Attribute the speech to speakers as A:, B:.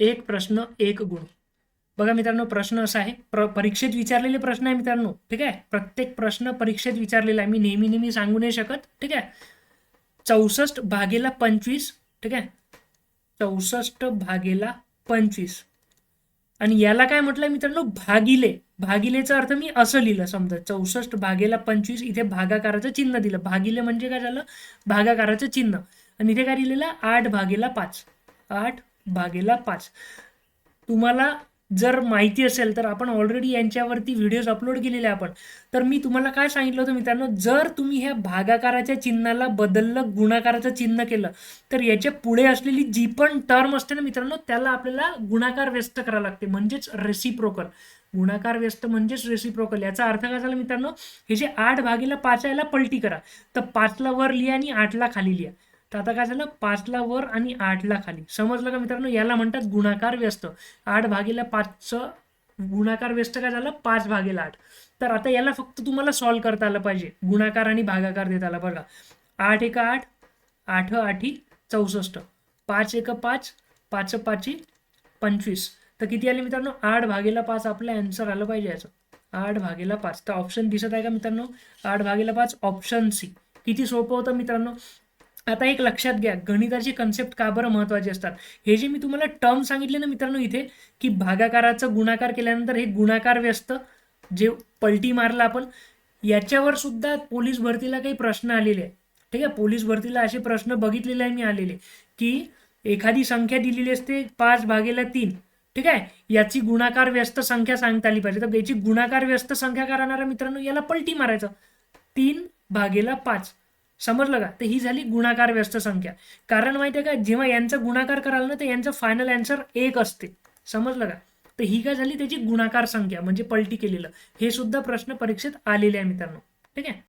A: एक प्रश्न एक गुण. बघा मित्रांनो प्रश्न असा आहे प्र परीक्षेत विचारलेले प्रश्न आहे मित्रांनो ठीक आहे? प्रत्येक प्रश्न परीक्षेत विचारलेला आहे. मी नेहमी नेहमी सांगू नाही शकत ठीक आहे? चौसष्ट भागेला पंचवीस ठीक आहे? चौसष्ट भागेला पंचवीस. आणि याला काय म्हटलंय मित्रांनो? भागिले. भागिलेचा अर्थ मी असं लिहिलं समजा. चौसष्ट भागेला पंचवीस इथे भागाकाराचं चिन्ह दिलं. भागिले म्हणजे काय झालं? भागाकाराचं चिन्ह. आणि इथे काय लिहिलेलं? आठ भागेला पाच. आठ भागेला पाच. तुम्हाला जर माहिती असेल तर आपण ऑलरेडी यांच्यावरती व्हिडिओज अपलोड केलेले आपण. तर मी तुम्हाला काय सांगितलं होतं मित्रांनो जर तुम्ही ह्या भागाकाराच्या चिन्हाला बदललं गुणाकाराचं चिन्ह केलं तर याच्यापुढे असलेली जी पण टर्म असते ना मित्रांनो त्याला आपल्याला गुणाकार व्यस्त करावं लागते. म्हणजेच रेसिप्रोकल गुणाकार व्यस्त म्हणजेच रेसिप्रोकल याचा अर्थ काय झाला मित्रांनो हे जे आठ भागेला पाच याला पलटी करा. तर पाचला वर लिहा आणि आठला खाली लिहा. तर आता काय झालं? पाचला वर आणि आठला खाली. समजलं का मित्रांनो? याला म्हणतात गुणाकार व्यस्त. आठ भागेला पाचचं गुणाकार व्यस्त काय झालं? पाच भागेला आठ. तर आता याला फक्त तुम्हाला सॉल्व करता आलं पाहिजे. गुणाकार आणि भागाकार देता आला. बघा. आठ एका आठ आठ आठी चौसष्ट. पाच एक पाच पाच पाची पंचवीस. तर किती आले मित्रांनो? आठ भागेला पाच आपलं अँसर आलं पाहिजे याचं. आठ भागेला पाच. तर ऑप्शन दिसत आहे का मित्रांनो? आठ भागेला पाच ऑप्शन सी किती सोपं होतं मित्रांनो? आता एक लक्षात घ्या गणिताची कन्सेप्ट का बरं महत्त्वाचे असतात? हे जे मी तुम्हाला टर्म सांगितले ना मित्रांनो इथे की भागाकाराचं गुणाकार केल्यानंतर हे गुणाकार व्यस्त जे पलटी मारला आपण याच्यावर सुद्धा पोलीस भरतीला काही प्रश्न आलेले आहे ठीक आहे? पोलीस भरतीला असे प्रश्न बघितलेले आहे मी आलेले की एखादी संख्या दिलेली असते पाच भागेला तीन. ठीक आहे? याची गुणाकार व्यस्त संख्या सांगता आली पाहिजे. तर याची गुणाकार व्यस्त संख्या करणारा मित्रांनो? याला पलटी मारायचं. तीन भागेला पाच. समजलं का? तर ही झाली गुणाकार व्यस्त संख्या. कारण माहिती आहे का जेव्हा यांचा गुणाकार कराल ना तर यांचं फायनल अँसर एक असते. समजलं का? तर ही काय झाली त्याची गुणाकार संख्या म्हणजे पलटी केलेलं. हे सुद्धा प्रश्न परीक्षेत आलेले आहे मित्रांनो. ठीक आहे?